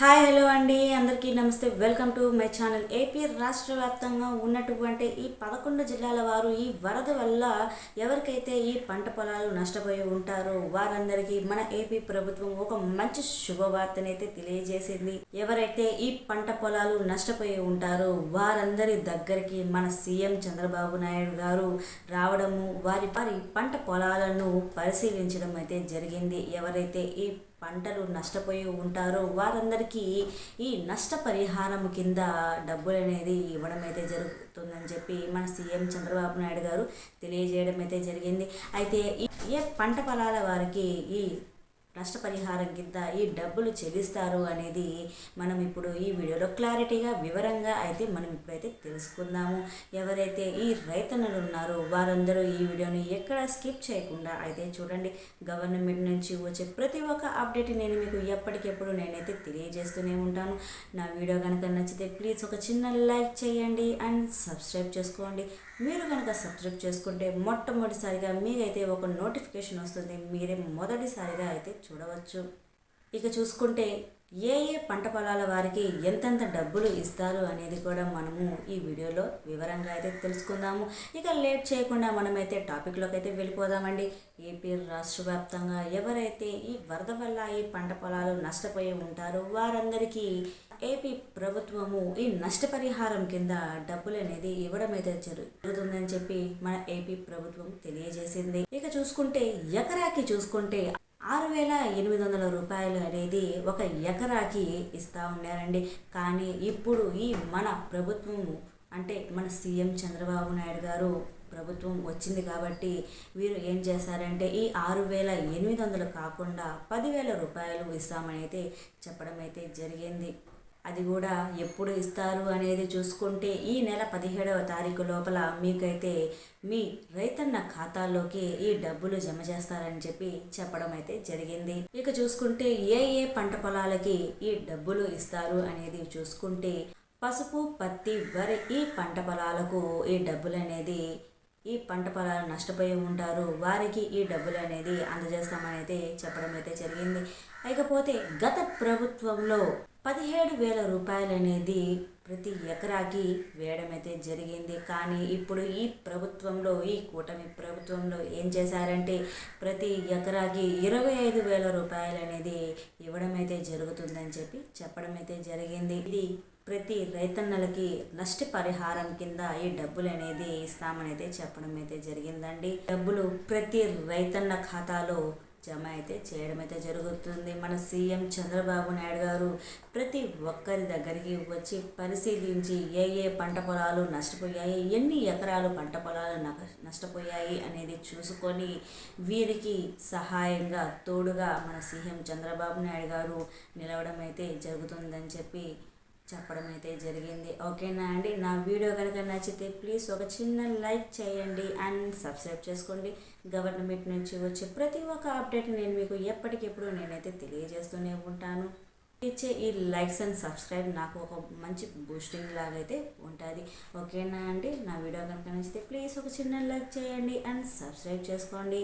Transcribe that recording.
Hi hello అండి. అందరికీ నమస్తే. Welcome to my channel. AP రాష్ట్ర వ్యాప్తంగా ఉన్నటువంటి ఈ పదకొండు జిల్లాల వారు ఈ వరద వల్ల ఎవరికైతే ఈ పంట పొలాలు నష్టపోయి ఉంటారో వారందరికీ మన ఏపీ ప్రభుత్వం ఒక మంచి శుభవార్తనైతే తెలియజేసింది. ఎవరైతే ఈ పంట పొలాలు నష్టపోయి ఉంటారో వారందరి దగ్గరికి మన సీఎం చంద్రబాబు నాయుడు గారు రావడము వారి వారి పంట పొలాలను పరిశీలించడం అయితే జరిగింది. ఎవరైతే ఈ పంటలు నష్టపోయి ఉంటారో వారందరికీ ఈ నష్టపరిహారం కింద డబ్బులు అనేది ఇవ్వడం అయితే జరుగుతుందని చెప్పి మన సీఎం చంద్రబాబు నాయుడు గారు తెలియజేయడం అయితే జరిగింది. అయితే ఈ ఏ పంట పొలాల వారికి ఈ నష్టపరిహారం కింద ఈ డబ్బులు చెల్లిస్తారు అనేది మనం ఇప్పుడు ఈ వీడియోలో క్లారిటీగా వివరంగా అయితే మనం ఇప్పుడైతే తెలుసుకుందాము. ఎవరైతే ఈ రైతన్నలు ఉన్నారో వారందరూ ఈ వీడియోని ఎక్కడ స్కిప్ చేయకుండా అయితే చూడండి. గవర్నమెంట్ నుంచి వచ్చే ప్రతి ఒక్క అప్డేట్ నేను మీకు ఎప్పటికెప్పుడు నేనైతే తెలియజేస్తూనే ఉంటాను. నా వీడియో కనుక నచ్చితే ప్లీజ్ ఒక చిన్న లైక్ చేయండి అండ్ సబ్స్క్రైబ్ చేసుకోండి. మీరు కనుక సబ్స్క్రైబ్ చేసుకుంటే మొట్టమొదటిసారిగా మీకైతే ఒక నోటిఫికేషన్ వస్తుంది. మీరే మొదటిసారిగా అయితే చూడవచ్చు. ఇక చూసుకుంటే ఏ ఏ పంట పొలాల వారికి ఎంతెంత డబ్బులు ఇస్తారు అనేది కూడా మనము ఈ వీడియోలో వివరంగా అయితే తెలుసుకుందాము. ఇక లేట్ చేయకుండా మనమైతే టాపిక్లోకి అయితే వెళ్ళిపోదామండి. ఏపీ రాష్ట్ర వ్యాప్తంగా ఎవరైతే ఈ వరద వల్ల ఈ పంట పొలాలు నష్టపోయి ఉంటారో వారందరికీ ఏపీ ప్రభుత్వము ఈ నష్టపరిహారం కింద డబ్బులు అనేది ఇవ్వడం అయితే జరుగుతుందని చెప్పి మన ఏపీ ప్రభుత్వం తెలియజేసింది. ఇక చూసుకుంటే ఎకరాకి చూసుకుంటే ఆరు వేల ఎనిమిది వందల రూపాయలు అనేది ఒక ఎకరాకి ఇస్తూ ఉన్నారండి. కానీ ఇప్పుడు ఈ మన ప్రభుత్వం అంటే మన సీఎం చంద్రబాబు నాయుడు గారు ప్రభుత్వం వచ్చింది కాబట్టి వీరు ఏం చేశారంటే ఈ ఆరు వేల ఎనిమిది వందలు కాకుండా పదివేల రూపాయలు ఇస్తామని అయితే చెప్పడం అయితే జరిగింది. అది కూడా ఎప్పుడు ఇస్తారు అనేది చూసుకుంటే ఈ నెల పదిహేడవ తారీఖు లోపల మీకైతే మీ రైతన్న ఖాతాల్లోకి ఈ డబ్బులు జమ చేస్తారని చెప్పి చెప్పడం అయితే జరిగింది. ఇక చూసుకుంటే ఏ ఏ పంట పొలాలకి ఈ డబ్బులు ఇస్తారు అనేది చూసుకుంటే పసుపు పత్తి వరి ఈ పంట పొలాలకు ఈ డబ్బులు అనేది ఈ పంట పొలాలు నష్టపోయి ఉంటారు. వారికి ఈ డబ్బులు అనేది అందజేస్తామని అయితే చెప్పడం అయితే జరిగింది. ఇకపోతే గత ప్రభుత్వంలో పదిహేడు వేల రూపాయలు అనేది ప్రతి ఎకరాకి వేయడం అయితే జరిగింది. కానీ ఇప్పుడు ఈ ప్రభుత్వంలో ఈ కూటమి ప్రభుత్వంలో ఏం చేశారంటే ప్రతి ఎకరాకి ఇరవై ఐదు వేల రూపాయలు అనేది ఇవ్వడం అయితే జరుగుతుందని చెప్పి చెప్పడం అయితే జరిగింది. ఇది ప్రతి రైతన్నలకి నష్టపరిహారం కింద ఈ డబ్బులు అనేది ఇస్తామని అయితే చెప్పడం అయితే జరిగిందండి. డబ్బులు ప్రతి రైతన్న ఖాతాలో జమ అయితే చేయడం అయితే జరుగుతుంది. మన సీఎం చంద్రబాబు నాయుడు గారు ప్రతి ఒక్కరి దగ్గరికి వచ్చి పరిశీలించి ఏ ఏ పంట పొలాలు నష్టపోయాయి ఎన్ని ఎకరాలు పంట పొలాలు నష్టపోయాయి అనేది చూసుకొని వీరికి సహాయంగా తోడుగా మన సీఎం చంద్రబాబు నాయుడు గారు నిలవడం అయితే జరుగుతుందని చెప్పి చెప్పడం అయితే జరిగింది. ఓకేనా అండి? నా వీడియో కనుక నచ్చితే ప్లీజ్ ఒక చిన్న లైక్ చేయండి అండ్ సబ్స్క్రైబ్ చేసుకోండి. గవర్నమెంట్ నుంచి వచ్చే ప్రతి ఒక్క అప్డేట్ నేను మీకు ఎప్పటికెప్పుడు నేనైతే తెలియజేస్తూనే ఉంటాను. ఇచ్చే ఈ లైక్స్ అండ్ సబ్స్క్రైబ్ నాకు ఒక మంచి బూస్టింగ్ లాగైతే ఉంటుంది. ఓకేనా అండి? నా వీడియో కనుక నచ్చితే ప్లీజ్ ఒక చిన్న లైక్ చేయండి అండ్ సబ్స్క్రైబ్ చేసుకోండి.